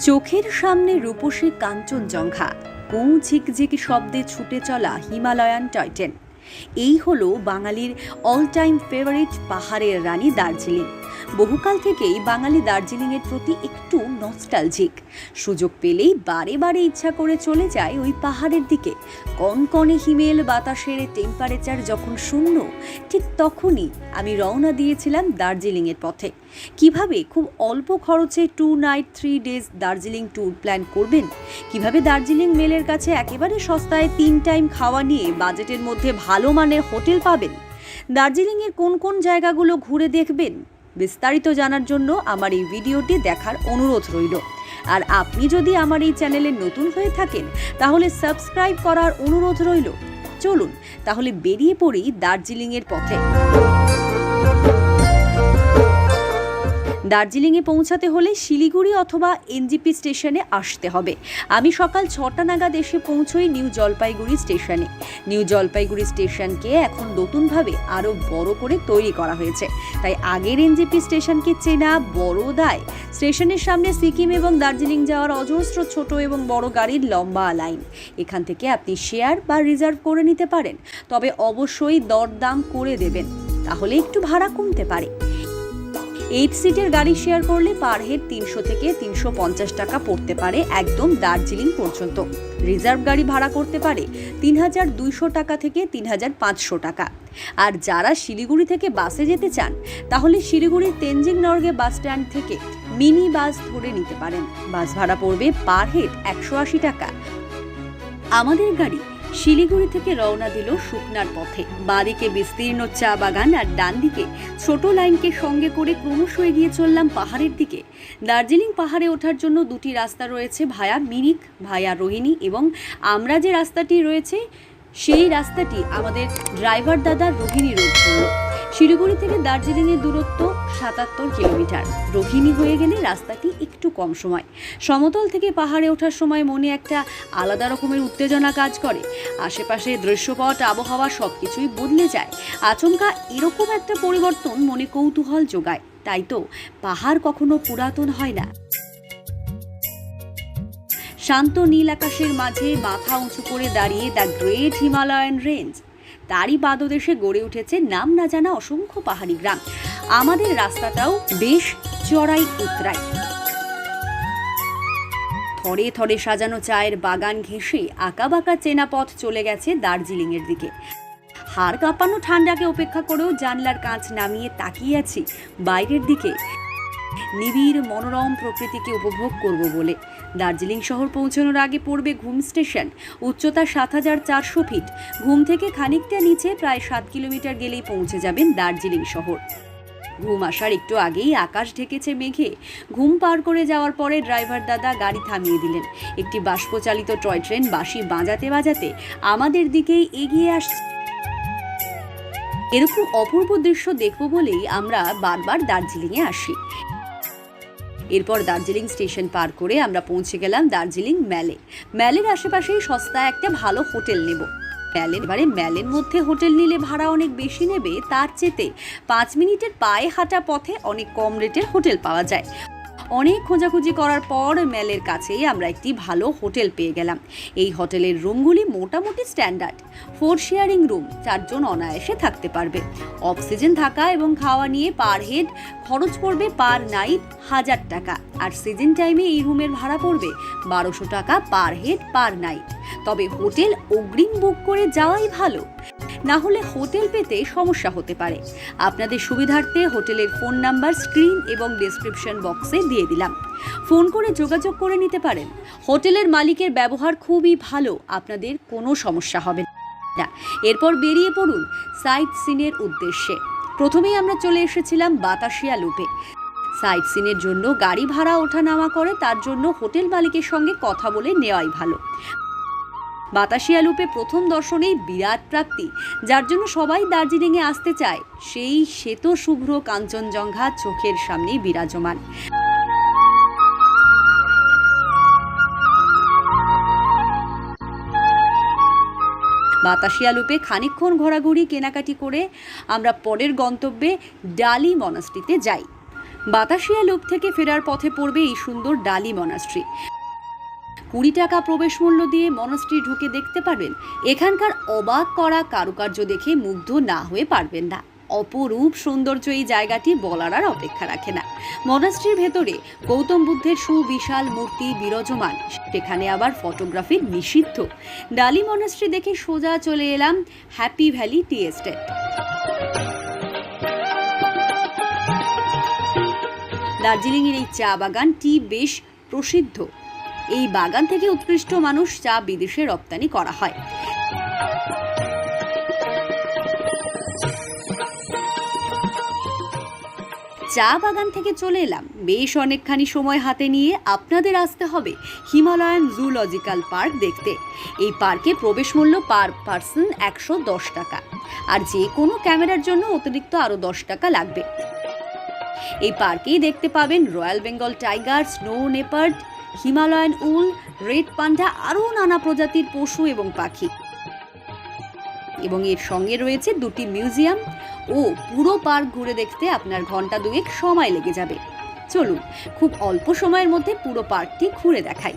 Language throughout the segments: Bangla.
চোখের সামনে রূপসী কাঞ্চনজঙ্ঘা কোঁ ঝিকঝিক শব্দে ছুটে চলা হিমালয়ান টয়টেন এই হলো বাঙালির অল টাইম ফেভারিট পাহাড়ের রানী দার্জিলিং। বহুকাল থেকেই বাঙালি দার্জিলিংয়ের প্রতি একটু নস্টালজিক সুযোগ পেলেই বারে বারে ইচ্ছা করে চলে যায় ওই পাহাড়ের দিকে। কনকনে হিমেল বাতাসের টেম্পারেচার যখন শূন্য, ঠিক তখনই আমি রওনা দিয়েছিলাম দার্জিলিংয়ের পথে। কীভাবে খুব অল্প খরচে two night three days Darjeeling tour plan করবেন? কীভাবে দার্জিলিং মেলের কাছে একেবারে সস্তায় তিন টাইম খাওয়া নিয়ে বাজেটের মধ্যে ভালো মানের হোটেল পাবেন। দার্জিলিংয়ের কোন কোন জায়গাগুলো ঘুরে দেখবেন, বিস্তারিত জানার জন্য আমার এই ভিডিওটি দেখার অনুরোধ রইল। আর আপনি যদি আমার এই চ্যানেলে নতুন হয়ে থাকেন, তাহলে সাবস্ক্রাইব করার অনুরোধ রইল। চলুন, তাহলে বেরিয়ে পড়ি দার্জিলিংয়ের পথে। দার্জিলিংয়ে পৌঁছাতে হলে শিলিগুড়ি অথবা এনজিপি স্টেশনে আসতে হবে। আমি সকাল ছটা নাগাদ এসে পৌঁছই নিউ জলপাইগুড়ি স্টেশনে। নিউ জলপাইগুড়ি স্টেশনকে এখন নতুনভাবে আরও বড় করে তৈরি করা হয়েছে। তাই আগের এনজিপি স্টেশনকে চেনা বড় দায় স্টেশনের সামনে সিকিম এবং দার্জিলিং যাওয়ার অজস্র ছোট এবং বড় গাড়ির লম্বা লাইন। এখান থেকে আপনি শেয়ার বা রিজার্ভ করে নিতে পারেন। তবে অবশ্যই দরদাম করে দেবেন। তাহলে একটু ভাড়া কমতে পারে। এইট সিটের গাড়ি শেয়ার করলে পার হেড তিনশো থেকে তিনশো পঞ্চাশ টাকা পড়তে পারে একদম দার্জিলিং পর্যন্ত। রিজার্ভ গাড়ি ভাড়া করতে পারে তিন হাজার দুইশো টাকা থেকে তিন হাজার পাঁচশো টাকা। আর যারা শিলিগুড়ি থেকে বাসে যেতে চান, তাহলে শিলিগুড়ির তেনজিং নর্গে বাস স্ট্যান্ড থেকে মিনি বাস ধরে নিতে পারেন। বাস ভাড়া পড়বে পার হেড একশো আশি টাকা। আমাদের গাড়ি শিলিগুড়ি থেকে রওনা দিল শুকনার পথে। বাঁদিকে বিস্তীর্ণ চা বাগান আর ডান দিকে ছোট লাইনকে সঙ্গে করে ক্রমশ এগিয়ে চললাম পাহাড়ের দিকে। দার্জিলিং পাহাড়ে ওঠার জন্য দুটি রাস্তা রয়েছে ভায়া মিরিক ভায়া রোহিণী এবং আমরা যে রাস্তাটি রয়েছে, সেই রাস্তাটি আমাদের ড্রাইভার দাদা রোহিণী রোড শিলিগুড়ি থেকে দার্জিলিংয়ের দূরত্ব সাতাত্তর কিলোমিটার। রোহিণী হয়ে গেলে রাস্তাটি একটু কম সময়। সমতল থেকে পাহাড়ে ওঠার সময় মনে একটা আলাদা রকমের উত্তেজনা কাজ করে। আশেপাশে দৃশ্যপট, আবহাওয়া সব কিছুই বদলে যায়। আচমকা এরকম একটা পরিবর্তন মনে কৌতূহল যোগায়। তাই তো, পাহাড় কখনো পুরাতন হয় না। শান্ত নীল আকাশের মাঝে মাথা উঁচু করে দাঁড়িয়ে দ্য গ্রেট হিমালয়ান রেঞ্জ। তারই পাদদেশে গড়ে উঠেছে নাম না জানা অসংখ্য পাহাড়ি গ্রাম। আমাদের রাস্তাটাও বেশ চড়াই উতরাই। থরে থরে সাজানো চায়ের বাগান ঘেঁষে আঁকাবাঁকা চেনা পথ চলে গেছে দার্জিলিংয়ের দিকে। হাড় কাঁপানো ঠান্ডাকে উপেক্ষা করেও জানলার কাঁচ নামিয়ে তাকিয়ে আছি বাইরের দিকে। নিবিড় মনোরম প্রকৃতিকে উপভোগ করব বলে। দার্জিলিং শহর পৌঁছানোর আগে পড়বে ঘুম স্টেশন। উচ্চতা সাত হাজার চারশো ফিট। ঘুম থেকে খানিকটা নিচে প্রায় সাত কিলোমিটার গেলেই পৌঁছে যাবেন দার্জিলিং শহর। ঘুম আসার একটু আগেই আকাশ ঢেকেছে মেঘে। ঘুম পার করে যাওয়ার পরে ড্রাইভার দাদা গাড়ি থামিয়ে দিলেন। একটি বাষ্পচালিত টয় ট্রেন বাঁশি বাজাতে বাজাতে আমাদের দিকেই এগিয়ে আসছে। এরকম অপূর্ব দৃশ্য দেখব বলেই আমরা বারবার দার্জিলিংয়ে আসি। এরপর দার্জিলিং স্টেশন পার করে আমরা পৌঁছে গেলাম দার্জিলিং ম্যালে ম্যালের আশেপাশেই সস্তা একটা ভালো হোটেল নেব। ম্যালের এবারে ম্যালের মধ্যে হোটেল নিলে ভাড়া অনেক বেশি নেবে, তার চেতে পাঁচ মিনিটের পায়ে হাঁটা পথে অনেক কম রেটের হোটেল পাওয়া যায়। অনেক খোঁজাখুঁজি করার পর ম্যালের কাছেই আমরা একটি ভালো হোটেল পেয়ে গেলাম। এই হোটেলের রুমগুলি মোটামুটি স্ট্যান্ডার্ড। ফোর শেয়ারিং রুম, চারজন অনায়াসে থাকতে পারবে। অক্সিজেন থাকা এবং খাওয়া নিয়ে পার হেড খরচ পড়বে পার নাইট হাজার টাকা। আর সিজন টাইমে এই রুমের ভাড়া পড়বে বারোশো টাকা পার হেড পার নাইট। তবে হোটেল অগ্রিম বুক করে যাওয়াই ভালো। না হলে হোটেল পেতে সমস্যা হতে পারে। আপনাদের সুবিধার্থে হোটেলের ফোন নাম্বার, স্ক্রিন এবং ডেসক্রিপশন বক্সে দিয়ে দিলাম। ফোন করে যোগাযোগ করে নিতে পারেন। হোটেলের মালিকের ব্যবহার খুবই ভালো, আপনাদের কোনো সমস্যা হবে না। এরপর বেরিয়ে পড়ুন সাইট সিনের উদ্দেশ্যে। প্রথমেই আমরা চলে এসেছিলাম বাতাসিয়া লুপে। সাইট সিনের জন্য গাড়ি ভাড়া ওঠা নামা করে, তার জন্য হোটেল মালিকের সঙ্গে কথা বলে নেওয়াই ভালো। বাতাসিয়া লুপে প্রথম দর্শনেই বিরাট প্রাপ্তি, যার জন্য সবাই দার্জিলিংয়ে আসতে চায়। সেই শ্বেত শুভ্র কাঞ্চনজঙ্ঘা চোখের সামনেই বিরাজমান। বাতাসিয়া লুপে খানিকক্ষণ ঘোরাঘুরি কেনাকাটি করে আমরা পরের গন্তব্যে ডালি মনাস্ট্রিতে যাই। বাতাসিয়া লুপ থেকে ফেরার পথে পড়বে এই সুন্দর ডালি মনাস্ট্রি। কুড়ি টাকা প্রবেশ মূল্য দিয়ে মনাস্ট্রি ঢুকে দেখতে পারবেন, এখানকার অবাক করা কারুকার্য দেখে মুগ্ধ না হয়ে পারবেন না। অপরূপ সৌন্দর্য এই জায়গাটি বলার আর অপেক্ষা রাখে না। মনাস্ট্রির ভেতরে গৌতম বুদ্ধের সুবিশাল মূর্তি বিরাজমান, সেখানে আবার ফটোগ্রাফি নিষিদ্ধ। ডালি মনাস্ট্রি দেখে সোজা চলে এলাম হ্যাপি ভ্যালি টি এস্টেট। দার্জিলিংয়ের এই চা বাগানটি বেশ প্রসিদ্ধ। এই বাগান থেকে উৎকৃষ্ট মানুষ চা বিদেশে রপ্তানি করা হয়। চা বাগান থেকে চলে এলাম। বেশ অনেকখানি সময় হাতে নিয়ে আপনাদের আসতে হবে হিমালয়ান জুলজিক্যাল পার্ক দেখতে। এই পার্কে প্রবেশ মূল্য পার পার্সন একশো দশ টাকা। আর যে কোনো ক্যামেরার জন্য অতিরিক্ত আরও দশ টাকা লাগবে। এই পার্কেই দেখতে পাবেন royal Bengal tiger, snow leopard Himalayan owl, red panda আরও নানা প্রজাতির পশু এবং পাখি। এবং এর সঙ্গে রয়েছে দুটি মিউজিয়াম ও পুরো পার্ক ঘুরে দেখতে আপনার ঘণ্টা দুয়েক সময় লেগে যাবে। চলুন, খুব অল্প সময়ের মধ্যে পুরো পার্কটি ঘুরে দেখাই।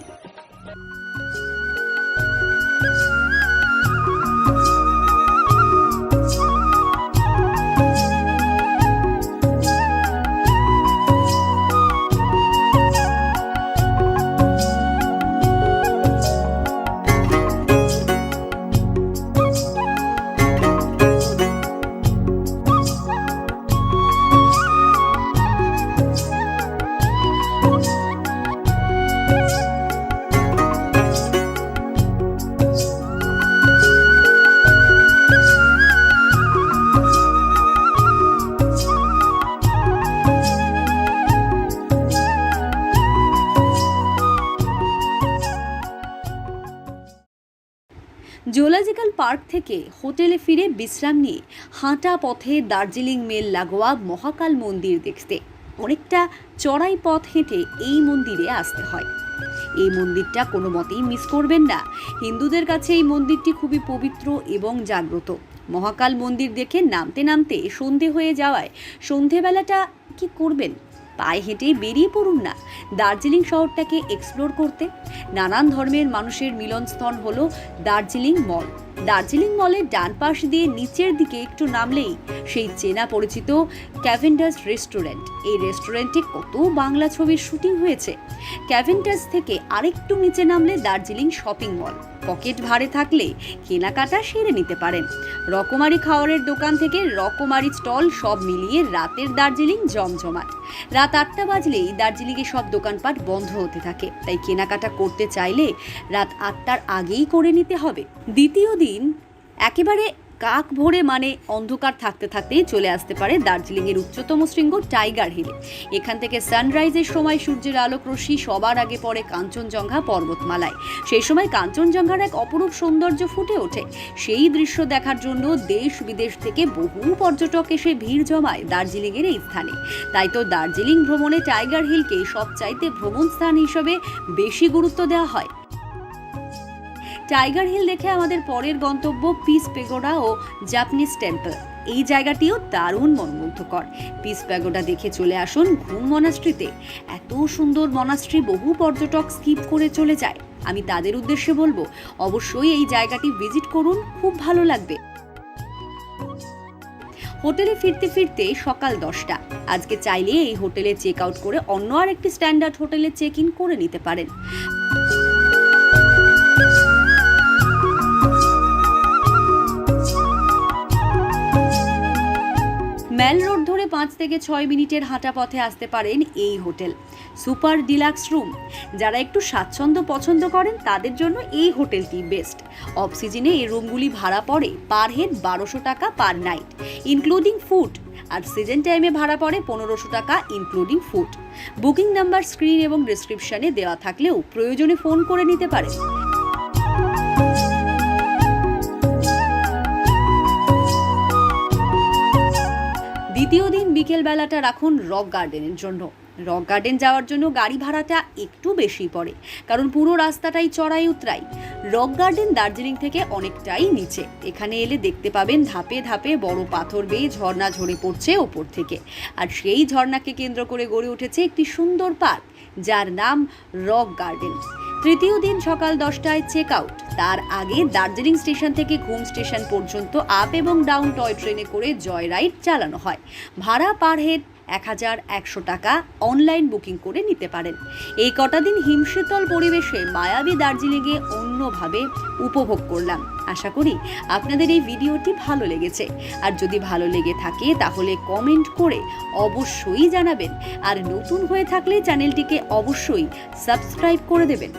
জুলজিক্যাল পার্ক থেকে হোটেলে ফিরে বিশ্রাম নিয়ে হাঁটা পথে দার্জিলিং মেল লাগোয়া মহাকাল মন্দির দেখতে। অনেকটা চড়াই পথ হেঁটে এই মন্দিরে আসতে হয়। এই মন্দিরটা কোনো মতেই মিস করবেন না। হিন্দুদের কাছে এই মন্দিরটি খুবই পবিত্র এবং জাগ্রত। মহাকাল মন্দির দেখে নামতে নামতে সন্ধে হয়ে যাওয়ায় সন্ধেবেলাটা কি করবেন? পায়ে হেঁটে বেরিয়ে পড়ুন না। দার্জিলিং শহরটাকে এক্সপ্লোর করতে। নানান ধর্মের মানুষের মিলনস্থল হলো দার্জিলিং মল। দার্জিলিং মলের ডান পাশ দিয়ে নিচের দিকে একটু নামলেই সেই চেনা পরিচিত ক্যাভেন্ডাস রেস্টুরেন্ট। এই রেস্টুরেন্টে কত বাংলা ছবির শুটিং হয়েছে। ক্যাভেন্ডাস থেকে আরেকটু নিচে নামলে দার্জিলিং শপিং মল। পকেট ভাড়ে থাকলে কেনাকাটা সেরে নিতে পারেন। রকমারি খাওয়ারের দোকান থেকে রকমারি স্টল সব মিলিয়ে রাতের দার্জিলিং জমজমাট। রাত আটটা বাজলেই দার্জিলিংয়ে সব দোকানপাট বন্ধ হতে থাকে। তাই কেনাকাটা করতে চাইলে রাত আটটার আগেই করে নিতে হবে। দ্বিতীয় দিন একেবারে কাক ভোরে মানে অন্ধকার থাকতে থাকতেই চলে আসতে পারে দার্জিলিংয়ের উচ্চতম শৃঙ্গ টাইগার হিলে। এখান থেকে সানরাইজের সময় সূর্যের আলোক রশ্মি সবার আগে পড়ে কাঞ্চনজঙ্ঘা পর্বতমালায়। সেই সময় কাঞ্চনজঙ্ঘার এক অপরূপ সৌন্দর্য ফুটে ওঠে। সেই দৃশ্য দেখার জন্য দেশ বিদেশ থেকে বহু পর্যটক এসে ভিড় জমায় দার্জিলিংয়ের এই স্থানে। তাই তো দার্জিলিং ভ্রমণে টাইগার হিলকে সবচাইতে ভ্রমণ স্থান হিসেবে বেশি গুরুত্ব দেওয়া হয়। টাইগার হিল দেখে আমাদের পরের গন্তব্য পিস পেগোডা ও জাপানিজ টেম্পল। এই জায়গাটিও দারুণ মনমুগ্ধকর। পিস প্যাগোডা দেখে চলে আসুন ঘুম মনাস্ট্রিতে। এত সুন্দর মনাস্ট্রি বহু পর্যটক স্কিপ করে চলে যায়। আমি তাদের উদ্দেশ্যে বলব, অবশ্যই এই জায়গাটি ভিজিট করুন, খুব ভালো লাগবে। হোটেলে ফিরতে ফিরতে সকাল দশটা। আজকে চাইলে এই হোটেলে চেক আউট করে অন্য আরেকটি স্ট্যান্ডার্ড হোটেলে চেক ইন করে নিতে পারেন। ম্যাল রোড ধরে পাঁচ থেকে ছয় মিনিটের হাঁটা পথে আসতে পারেন এই হোটেল, সুপার ডিলাক্স রুম। যারা একটু স্বাচ্ছন্দ্য পছন্দ করেন, তাদের জন্য এই হোটেলটি বেস্ট। অফ সিজনে এই রুমগুলি ভাড়া পড়ে পার হেড বারোশো টাকা পার নাইট, ইনক্লুডিং ফুড। আর সিজন টাইমে ভাড়া পড়ে পনেরোশো টাকা, including food. Booking number, screen এবং ডিসক্রিপশনে দেওয়া থাকলেও প্রয়োজনে ফোন করে নিতে পারেন। বেলাটা রাখুন রক গার্ডেনের জন্য। রক গার্ডেন যাওয়ার জন্য গাড়ি ভাড়াটা একটু বেশি পড়ে, কারণ পুরো রাস্তাটাই চড়াই উতরাই। রক গার্ডেন দার্জিলিং থেকে অনেকটাই নিচে, এখানে এলে দেখতে পাবেন ধাপে ধাপে বড় পাথর বেয়ে ঝর্ণা ঝরে পড়ছে ওপর থেকে। আর সেই ঝর্ণাকে কেন্দ্র করে গড়ে উঠেছে একটি সুন্দর পার্ক, যার নাম রক গার্ডেন। তৃতীয় দিন সকাল দশটায় চেক আউট তার আগে দার্জিলিং স্টেশন থেকে ঘুম স্টেশন পর্যন্ত আপ এবং ডাউন টয় ট্রেনে করে জয় রাইড চালানো হয়। ভাড়া পার হেড এক হাজার একশো টাকা অনলাইন বুকিং করে নিতে পারেন। এই কটা দিন হিমশীতল পরিবেশে মায়াবী দার্জিলিংয়ে অন্যভাবে উপভোগ করলাম। আশা করি আপনাদের এই ভিডিওটি ভালো লেগেছে। আর যদি ভালো লেগে থাকে তাহলে কমেন্ট করে অবশ্যই জানাবেন। আর নতুন হয়ে থাকলে চ্যানেলটিকে অবশ্যই সাবস্ক্রাইব করে দেবেন।